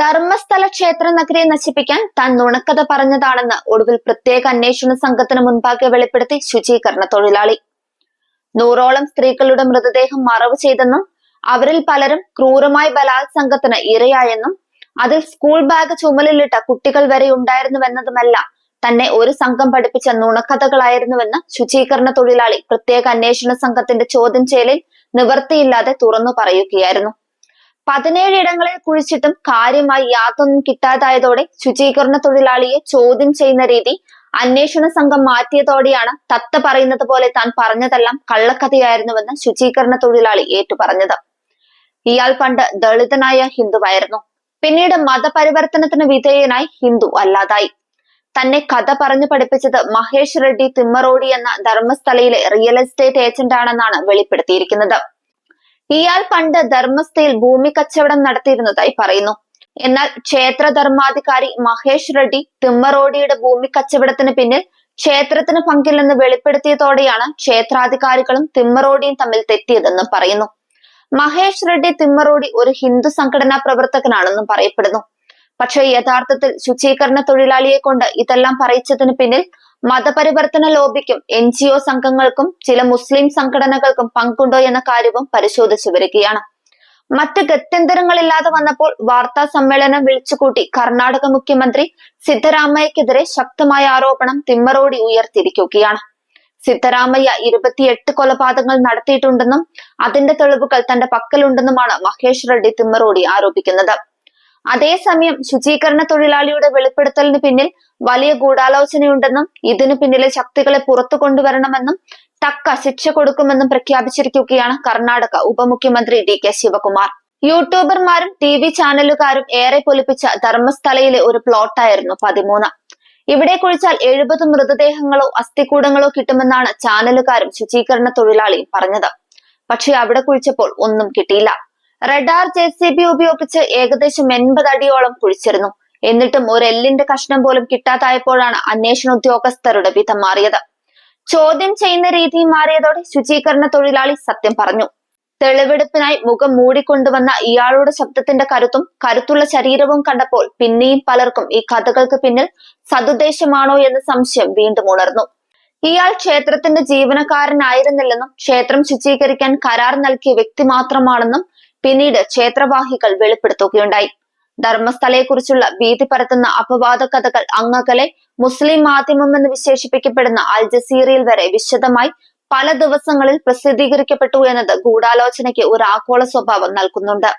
ധർമ്മസ്ഥല ക്ഷേത്ര നഗരിയെ നശിപ്പിക്കാൻ താൻ നുണക്കഥ പറഞ്ഞതാണെന്ന് ഒടുവിൽ പ്രത്യേക അന്വേഷണ സംഘത്തിന് മുൻപാകെ വെളിപ്പെടുത്തി ശുചീകരണ തൊഴിലാളി. നൂറോളം സ്ത്രീകളുടെ മൃതദേഹം മറവ് ചെയ്തെന്നും അവരിൽ പലരും ക്രൂരമായ ബലാത്സംഗത്തിന് ഇരയായെന്നും അതിൽ സ്കൂൾ ബാഗ് ചുമലിലിട്ട കുട്ടികൾ വരെ ഉണ്ടായിരുന്നുവെന്നതുമല്ല തന്നെ ഒരു സംഘം പഠിപ്പിച്ച നുണക്കഥകളായിരുന്നുവെന്ന് ശുചീകരണ തൊഴിലാളി പ്രത്യേക അന്വേഷണ സംഘത്തിന്റെ ചോദ്യം ചെയ്യലിൽ നിവർത്തിയില്ലാതെ തുറന്നു പറയുകയായിരുന്നു. പതിനേഴ് ഇടങ്ങളിൽ കുഴിച്ചിട്ടും കാര്യമായി യാതൊന്നും കിട്ടാതായതോടെ ശുചീകരണ തൊഴിലാളിയെ ചോദ്യം ചെയ്യുന്ന രീതി അന്വേഷണ സംഘം മാറ്റിയതോടെയാണ് തത്ത പറയുന്നത് പോലെ താൻ പറഞ്ഞതെല്ലാം കള്ളക്കഥയായിരുന്നുവെന്ന് ശുചീകരണ തൊഴിലാളി ഏറ്റുപറഞ്ഞത് ഇയാൾ പണ്ട് ദളിതനായ ഹിന്ദുവായിരുന്നു. പിന്നീട് മതപരിവർത്തനത്തിന് വിധേയനായി ഹിന്ദു അല്ലാതായി. തന്നെ കഥ പറഞ്ഞു പഠിപ്പിച്ചത് മഹേഷ് റെഡ്ഡി തിമ്മറോഡി എന്ന ധർമ്മസ്ഥലയിലെ റിയൽ എസ്റ്റേറ്റ് ഏജന്റ് ആണെന്നാണ് വെളിപ്പെടുത്തിയിരിക്കുന്നത്. ഇയാൾ പണ്ട് ധർമ്മസ്ഥയിൽ ഭൂമി കച്ചവടം നടത്തിയിരുന്നതായി പറയുന്നു. എന്നാൽ ക്ഷേത്ര ധർമാധികാരി മഹേഷ് റെഡ്ഡി തിമ്മറോഡിയുടെ ഭൂമി കച്ചവടത്തിന് പിന്നിൽ ക്ഷേത്രത്തിന് പങ്കില്ലെന്ന് വെളിപ്പെടുത്തിയതോടെയാണ് ക്ഷേത്രാധികാരികളും തിമ്മറോഡിയും തമ്മിൽ തെറ്റിയതെന്നും പറയുന്നു. മഹേഷ് റെഡ്ഡി തിമ്മറോഡി ഒരു ഹിന്ദു സംഘടനാ പ്രവർത്തകനാണെന്നും പറയപ്പെടുന്നു. പക്ഷേ യഥാർത്ഥത്തിൽ ശുചീകരണ തൊഴിലാളിയെ കൊണ്ട് ഇതെല്ലാം പറയിച്ചതിന് പിന്നിൽ മതപരിവർത്തന ലോബിക്കും എൻ ജി ഒ സംഘങ്ങൾക്കും ചില മുസ്ലിം സംഘടനകൾക്കും പങ്കുണ്ടോ എന്ന കാര്യവും പരിശോധിച്ചു വരികയാണ്. മറ്റ് ഗത്യന്തരങ്ങളില്ലാതെ വന്നപ്പോൾ വാർത്താ സമ്മേളനം വിളിച്ചുകൂട്ടി കർണാടക മുഖ്യമന്ത്രി സിദ്ധരാമയ്യക്കെതിരെ ശക്തമായ ആരോപണം തിമ്മറോടി ഉയർത്തിയിരിക്കുകയാണ്. സിദ്ധരാമയ്യ ഇരുപത്തിയെട്ട് കൊലപാതകങ്ങൾ നടത്തിയിട്ടുണ്ടെന്നും അതിന്റെ തെളിവുകൾ തന്റെ പക്കലുണ്ടെന്നുമാണ് മഹേഷ് റെഡ്ഡി തിമ്മറോടി ആരോപിക്കുന്നത്. അതേസമയം ശുചീകരണ തൊഴിലാളിയുടെ വെളിപ്പെടുത്തലിന് പിന്നിൽ വലിയ ഗൂഢാലോചനയുണ്ടെന്നും ഇതിനു പിന്നിലെ ശക്തികളെ പുറത്തു കൊണ്ടുവരണമെന്നും തക്ക ശിക്ഷ കൊടുക്കുമെന്നും പ്രഖ്യാപിച്ചിരിക്കുകയാണ് കർണാടക ഉപമുഖ്യമന്ത്രി ഡി കെ ശിവകുമാർ. യൂട്യൂബർമാരും ടി വി ചാനലുകാരും ഏറെ പൊലിപ്പിച്ച ധർമ്മസ്ഥലയിലെ ഒരു പ്ലോട്ടായിരുന്നു പതിമൂന്ന്. ഇവിടെ കുഴിച്ചാൽ എഴുപത് മൃതദേഹങ്ങളോ അസ്ഥികൂടങ്ങളോ കിട്ടുമെന്നാണ് ചാനലുകാരും ശുചീകരണ തൊഴിലാളിയും പറഞ്ഞത്. പക്ഷെ അവിടെ കുഴിച്ചപ്പോൾ ഒന്നും കിട്ടിയില്ല. റഡാർ ജെ സി ബി ഉപയോഗിച്ച് ഏകദേശം എൺപത് അടിയോളം കുഴിച്ചിരുന്നു. എന്നിട്ടും ഒരു എല്ലിന്റെ കഷ്ണം പോലും കിട്ടാതായപ്പോഴാണ് അന്വേഷണ ഉദ്യോഗസ്ഥരുടെ വിധം മാറിയത്. ചോദ്യം ചെയ്യുന്ന രീതി മാറിയതോടെ ശുചീകരണ തൊഴിലാളി സത്യം പറഞ്ഞു. തെളിവെടുപ്പിനായി മുഖം മൂടിക്കൊണ്ടുവന്ന ഇയാളുടെ ശബ്ദത്തിന്റെ കരുത്തും കരുത്തുള്ള ശരീരവും കണ്ടപ്പോൾ പിന്നെയും പലർക്കും ഈ കഥകൾക്ക് പിന്നിൽ സതുദ്ദേശമാണോ എന്ന സംശയം വീണ്ടും ഉണർന്നു. ഇയാൾ ക്ഷേത്രത്തിന്റെ ജീവനക്കാരനായിരുന്നില്ലെന്നും ക്ഷേത്രം ശുചീകരിക്കാൻ കരാർ നൽകിയ വ്യക്തി മാത്രമാണെന്നും പിന്നീട് ക്ഷേത്രവാഹികൾ വെളിപ്പെടുത്തുകയുണ്ടായി. ധർമ്മസ്ഥലയെക്കുറിച്ചുള്ള ഭീതി പരത്തുന്ന അപവാദ കഥകൾ അങ്ങകലെ മുസ്ലിം മാധ്യമം എന്ന് വിശേഷിപ്പിക്കപ്പെടുന്ന അൽ ജസീറയിൽ വരെ വിശദമായി പല ദിവസങ്ങളിൽ പ്രസിദ്ധീകരിക്കപ്പെട്ടു എന്നത് ഗൂഢാലോചനയ്ക്ക് ഒരു ആഗോള സ്വഭാവം നൽകുന്നുണ്ട്.